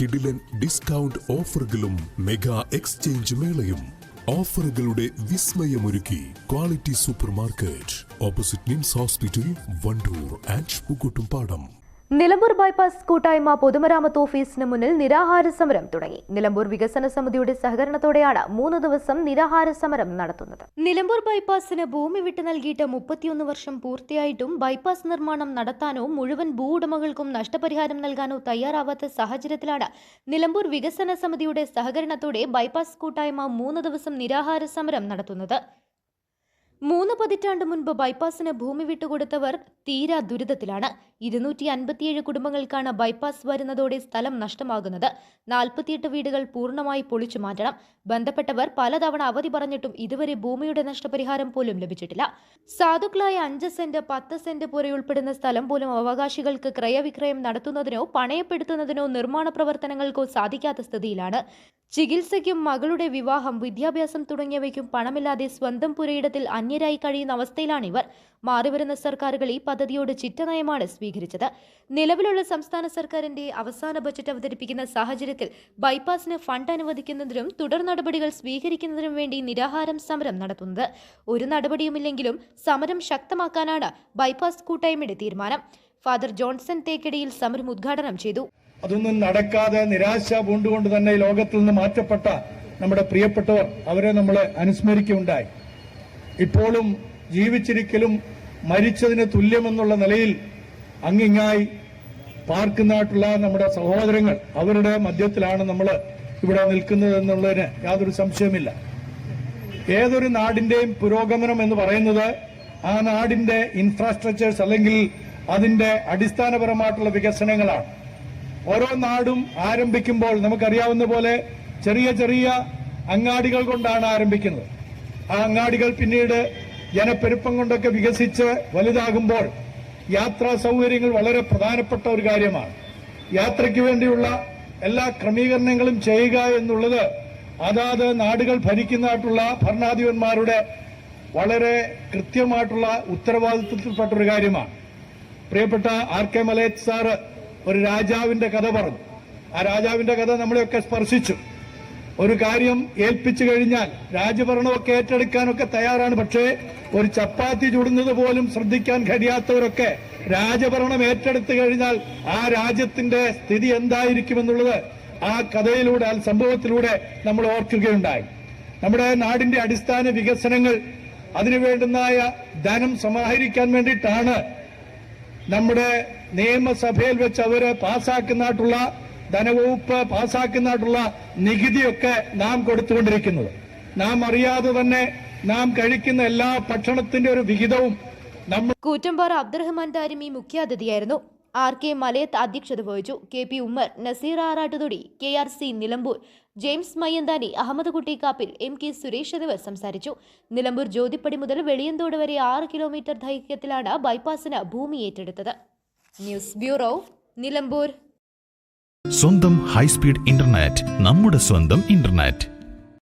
കിടിലൻ ഡിസ്കൗണ്ട് ഓഫറുകളും mega exchange മേളയും. ഓഫറുകളുടെ വിസ്മയമൊരുക്കി quality super market opposite Nims hospital Wandoor and Pookkottumpadam Nilambur bypass കൂട്ടായ്മ പൊതുമരാമത്ത് ഓഫീസിന് മുന്നിൽ നിരാഹാര സമരം തുടങ്ങി. നിലമ്പൂർ വികസന സമിതിയുടെ സഹകരണത്തോടെയാണ് മൂന്ന് ദിവസം നിരാഹാര സമരം നടത്തുന്നത്. നിലമ്പൂർ ബൈപ്പാസിന് ഭൂമി വിട്ടു നൽകിയിട്ട് മുപ്പത്തിയൊന്ന് വർഷം പൂർത്തിയായിട്ടും ബൈപ്പാസ് നിർമ്മാണം നടത്താനോ മുഴുവൻ ഭൂ ഉടമകൾക്കും നഷ്ടപരിഹാരം നൽകാനോ തയ്യാറാവാത്ത സാഹചര്യത്തിലാണ് നിലമ്പൂർ വികസന സമിതിയുടെ സഹകരണത്തോടെ ബൈപ്പാസ് കൂട്ടായ്മ മൂന്ന് ദിവസം നിരാഹാര സമരം നടത്തുന്നത്. മൂന്ന് പതിറ്റാണ്ട് മുൻപ് ബൈപ്പാസിന് ഭൂമി വിട്ടുകൊടുത്തവർ തീരാ ദുരിതത്തിലാണ്. ഇരുന്നൂറ്റി അൻപത്തിയേഴ് കുടുംബങ്ങൾക്കാണ് ബൈപ്പാസ് വരുന്നതോടെ സ്ഥലം നഷ്ടമാകുന്നത്. നാൽപ്പത്തിയെട്ട് വീടുകൾ പൂർണമായി പൊളിച്ചു മാറ്റണം. ബന്ധപ്പെട്ടവർ പലതവണ അവധി പറഞ്ഞിട്ടും ഇതുവരെ ഭൂമിയുടെ നഷ്ടപരിഹാരം പോലും ലഭിച്ചിട്ടില്ല. സാധുക്കളായ അഞ്ച് സെന്റ് പത്ത് സെന്റ് പുര ഉൾപ്പെടുന്ന സ്ഥലം പോലും അവകാശികൾക്ക് ക്രയവിക്രയം നടത്തുന്നതിനോ പണയപ്പെടുത്തുന്നതിനോ നിർമ്മാണ പ്രവർത്തനങ്ങൾക്കോ സാധിക്കാത്ത സ്ഥിതിയിലാണ്. ചികിത്സയ്ക്കും മകളുടെ വിവാഹം വിദ്യാഭ്യാസം തുടങ്ങിയവയ്ക്കും പണമില്ലാതെ സ്വന്തം പുരയിടത്തിൽ അന്യരായി കഴിയുന്ന അവസ്ഥയിലാണ് ഇവർ മാറിവരുന്ന സർക്കാരുകൾ ഈ പദ്ധതിയോട് ചിറ്റനയമാണ് സ്വീകരിച്ചത്. നിലവിലുള്ള സംസ്ഥാന സർക്കാരിന്റെ അവസാന ബജറ്റ് അവതരിപ്പിക്കുന്ന സാഹചര്യത്തിൽ ബൈപ്പാസിന് ഫണ്ട് അനുവദിക്കുന്നതിനും തുടർ നടപടികൾ സ്വീകരിക്കുന്നതിനും വേണ്ടി നിരാഹാരം സമരം നടത്തുന്നത്. ഒരു നടപടിയുമില്ലെങ്കിലും സമരം ശക്തമാക്കാനാണ് ബൈപ്പാസ് കൂട്ടായ്മയുടെ തീരുമാനം. ഫാദർ ജോൺസൺ തേക്കടിയിൽ സമരം ഉദ്ഘാടനം ചെയ്തു. അതൊന്നും നടക്കാതെ നിരാശ പൂണ്ടുകൊണ്ട് തന്നെ ലോകത്തിൽ നിന്ന് മാറ്റപ്പെട്ട നമ്മുടെ പ്രിയപ്പെട്ടവർ അവരെ നമ്മൾ അനുസ്മരിക്കുകയുണ്ടായി. ഇപ്പോഴും ജീവിച്ചിരിക്കലും മരിച്ചതിന് തുല്യമെന്നുള്ള നിലയിൽ അങ്ങിങ്ങായി പാർക്കുന്നായിട്ടുള്ള നമ്മുടെ സഹോദരങ്ങൾ അവരുടെ മധ്യത്തിലാണ് നമ്മൾ ഇവിടെ നിൽക്കുന്നത് എന്നുള്ളതിന് യാതൊരു സംശയമില്ല ഏതൊരു നാടിന്റെയും പുരോഗമനം എന്ന് പറയുന്നത് ആ നാടിന്റെ ഇൻഫ്രാസ്ട്രക്ചേഴ്സ് അല്ലെങ്കിൽ അതിന്റെ അടിസ്ഥാനപരമായിട്ടുള്ള വികസനങ്ങളാണ്. ഓരോ നാടും ആരംഭിക്കുമ്പോൾ നമുക്കറിയാവുന്ന പോലെ ചെറിയ ചെറിയ അങ്ങാടികൾ കൊണ്ടാണ് ആരംഭിക്കുന്നത്. ആ അങ്ങാടികൾ പിന്നീട് ജനപ്പെരുപ്പം കൊണ്ടൊക്കെ വികസിച്ച് വലുതാകുമ്പോൾ യാത്രാ സൗകര്യങ്ങൾ വളരെ പ്രധാനപ്പെട്ട ഒരു കാര്യമാണ്. യാത്രയ്ക്ക് വേണ്ടിയുള്ള എല്ലാ ക്രമീകരണങ്ങളും ചെയ്യുക എന്നുള്ളത് അതാത് നാടുകൾ ഭരിക്കുന്നതായിട്ടുള്ള ഭരണാധിപന്മാരുടെ വളരെ കൃത്യമായിട്ടുള്ള ഉത്തരവാദിത്വത്തിൽപ്പെട്ട ഒരു കാര്യമാണ്. പ്രിയപ്പെട്ട ആർ കെ മലയത്ത് സാറ് ഒരു രാജാവിന്റെ കഥ പറഞ്ഞു. ആ രാജാവിന്റെ കഥ നമ്മളെയൊക്കെ സ്പർശിച്ചു. ഒരു കാര്യം ഏൽപ്പിച്ചു കഴിഞ്ഞാൽ രാജ്യഭരണമൊക്കെ ഏറ്റെടുക്കാനൊക്കെ തയ്യാറാണ്. പക്ഷേ ഒരു ചപ്പാത്തി ചുടുന്നത് പോലും ശ്രദ്ധിക്കാൻ കഴിയാത്തവരൊക്കെ രാജഭരണം ഏറ്റെടുത്തു കഴിഞ്ഞാൽ ആ രാജ്യത്തിന്റെ സ്ഥിതി എന്തായിരിക്കുമെന്നുള്ളത് ആ കഥയിലൂടെ ആ സംഭവത്തിലൂടെ നമ്മൾ ഓർക്കുകയുണ്ടായി. നമ്മുടെ നാടിന്റെ അടിസ്ഥാന വികസനങ്ങൾ അതിനു അതിനുവേണ്ടുന്നതായ ധനം സമാഹരിക്കാൻ വേണ്ടിയിട്ടാണ് നമ്മുടെ നിയമസഭയിൽ വെച്ച് അവർ പാസ്സാക്കുന്നതായിട്ടുള്ള ധനവകുപ്പ് പാസ്സാക്കുന്നതായിട്ടുള്ള നികുതിയൊക്കെ നാം കൊടുത്തുകൊണ്ടിരിക്കുന്നത്. നാം അറിയാതെ തന്നെ നാം കഴിക്കുന്ന എല്ലാ ഭക്ഷണത്തിന്റെ ഒരു വിഹിതവും കൂറ്റമ്പാറ അബ്ദുറഹ്മാൻ ദാരിമി മുഖ്യാതിഥിയായിരുന്നു. ആർ കെ മലയത്ത് അധ്യക്ഷത വഹിച്ചു. K P Ummer Naseer Arattuthodi K R C Nilambur James Mayyanthani Ahammed Kutty Kappil M K Suresh എന്നിവർ സംസാരിച്ചു. നിലമ്പൂർ ജ്യോതിപ്പടി മുതൽ വെളിയന്തോട് വരെ ആറ് കിലോമീറ്റർ ദൈർഘ്യത്തിലാണ് ബൈപ്പാസിന് ഭൂമി ഏറ്റെടുത്തത്. News bureau Nilambur. സ്വന്തം ഹൈസ്പീഡ് ഇന്റർനെറ്റ് നമ്മുടെ സ്വന്തം ഇന്റർനെറ്റ്.